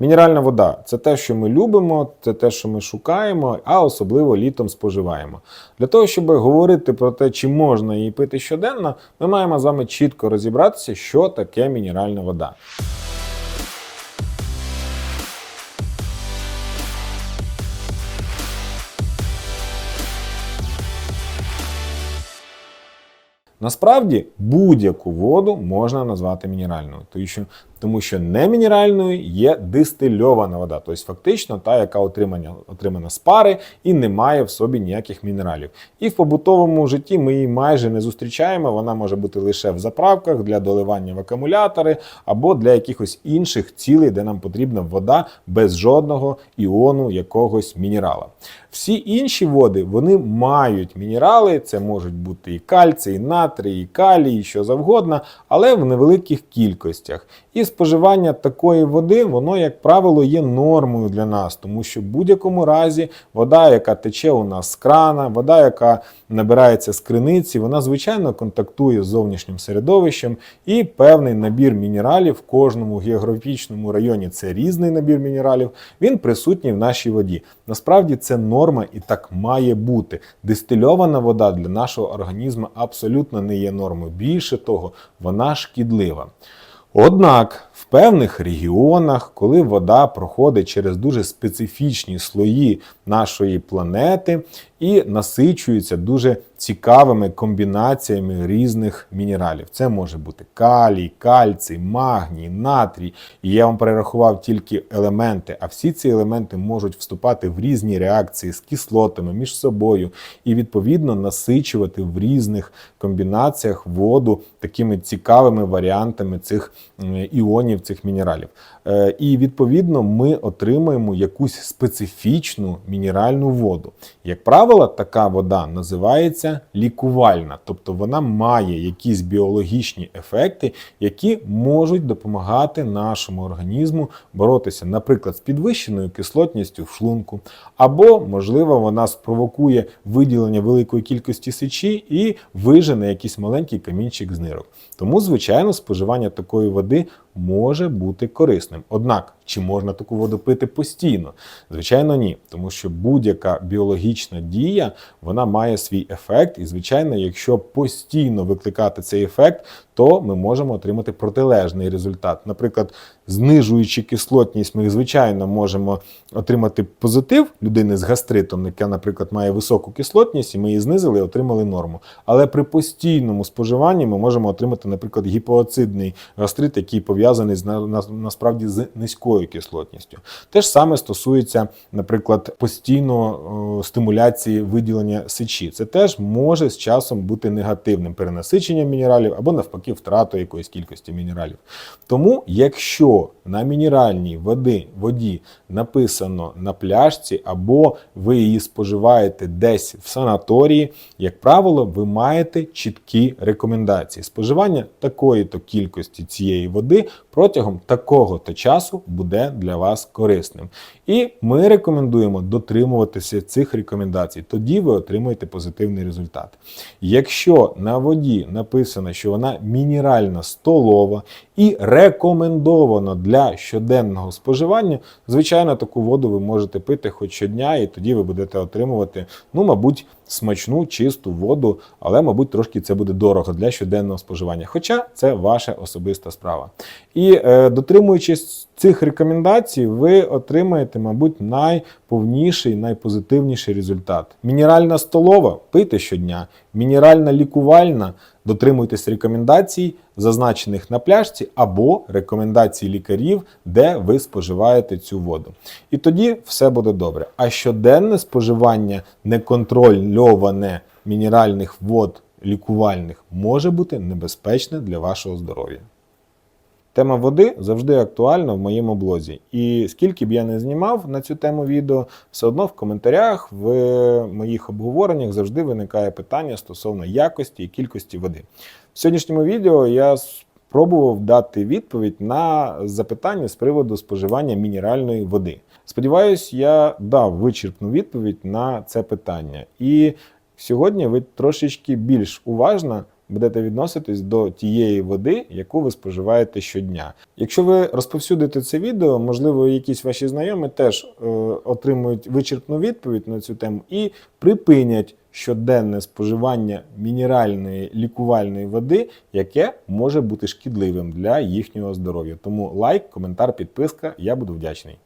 Мінеральна вода це те, що ми любимо, це те, що ми шукаємо, а особливо літом споживаємо. Для того, щоб говорити про те, чи можна її пити щоденно, ми маємо з вами чітко розібратися, що таке мінеральна вода. Насправді будь-яку воду можна назвати мінеральною, тому що, тому що не мінеральною є дистильована вода, тобто фактично та, яка отримана, отримана з пари і не має в собі ніяких мінералів. І в побутовому житті ми її майже не зустрічаємо. Вона може бути лише в заправках для доливання в акумулятори або для якихось інших цілей, де нам потрібна вода без жодного іону якогось мінерала. Всі інші води вони мають мінерали, це можуть бути і кальцій, і натрій, і калій, і що завгодно, але в невеликих кількостях. І споживання такої води, воно, як правило, є нормою для нас, тому що в будь-якому разі вода, яка тече у нас з крана, вода, яка набирається з криниці, вона звичайно контактує з зовнішнім середовищем, і певний набір мінералів в кожному географічному районі це різний набір мінералів. Він присутній в нашій воді. Насправді це норма і так має бути. Дистильована вода для нашого організму абсолютно не є нормою. Більше того, вона шкідлива. Однак в певних регіонах, коли вода проходить через дуже специфічні слої нашої планети і насичується дуже цікавими комбінаціями різних мінералів. Це може бути калій, кальцій, магній, натрій. І я вам перерахував тільки елементи, а всі ці елементи можуть вступати в різні реакції з кислотами між собою і відповідно насичувати в різних комбінаціях воду такими цікавими варіантами цих іонів, цих мінералів. Е, І відповідно ми отримуємо якусь специфічну мінеральну воду. Як правило, така вода називається лікувальна, тобто вона має якісь біологічні ефекти, які можуть допомагати нашому організму боротися, наприклад, з підвищеною кислотністю в шлунку, або, можливо, вона спровокує виділення великої кількості сечі і вижене якийсь маленький камінчик з нирок. Тому, звичайно, споживання такої води може бути корисним. Однак, чи можна таку воду пити постійно? Звичайно, ні, тому що будь-яка біологічна дія вона має свій ефект, і звичайно, якщо постійно викликати цей ефект, то ми можемо отримати протилежний результат. Наприклад, знижуючи кислотність, ми звичайно можемо отримати позитив людини з гастритом, яка, наприклад, має високу кислотність, і ми її знизили і отримали норму. Але при постійному споживанні ми можемо отримати, наприклад, гіпооцидний гастрит, який пов'язаний з на, на, насправді з низькою кислотністю. Те ж саме стосується, наприклад, постійно о, стимуляції виділення сечі. Це теж може з часом бути негативним перенасиченням мінералів або навпаки втратою якоїсь кількості мінералів. Тому, якщо на мінеральній води, воді написано на пляшці, або ви її споживаєте десь в санаторії, як правило, ви маєте чіткі рекомендації. Споживання такої-то кількості цієї води протягом такого-то часу буде для вас корисним. І ми рекомендуємо дотримуватися цих рекомендацій. Тоді ви отримуєте позитивний результат. Якщо на воді написано, що вона мінеральна столова і рекомендовано для щоденного споживання, звичайно, таку воду ви можете пити хоч щодня, і тоді ви будете отримувати, ну, мабуть, смачну, чисту воду, але, мабуть, трошки це буде дорого для щоденного споживання. Хоча це ваша особиста справа. І е, дотримуючись цих рекомендацій, ви отримаєте, мабуть, найповніший, найпозитивніший результат. Мінеральна столова пийте щодня, мінеральна лікувальна. Дотримуйтесь рекомендацій, зазначених на пляшці, або рекомендацій лікарів, де ви споживаєте цю воду. І тоді все буде добре. А щоденне споживання неконтрольоване мінеральних вод лікувальних може бути небезпечне для вашого здоров'я. Тема води завжди актуальна в моєму блозі. І скільки б я не знімав на цю тему відео, все одно в коментарях, в моїх обговореннях завжди виникає питання стосовно якості і кількості води. В сьогоднішньому відео я спробував дати відповідь на запитання з приводу споживання мінеральної води. Сподіваюсь, я дав вичерпну відповідь на це питання. І сьогодні ви трошечки більш уважно будете відноситись до тієї води, яку ви споживаєте щодня. Якщо ви розповсюдите це відео, можливо, якісь ваші знайомі теж е, отримують вичерпну відповідь на цю тему і припинять щоденне споживання мінеральної лікувальної води, яке може бути шкідливим для їхнього здоров'я. Тому лайк, коментар, підписка. Я буду вдячний.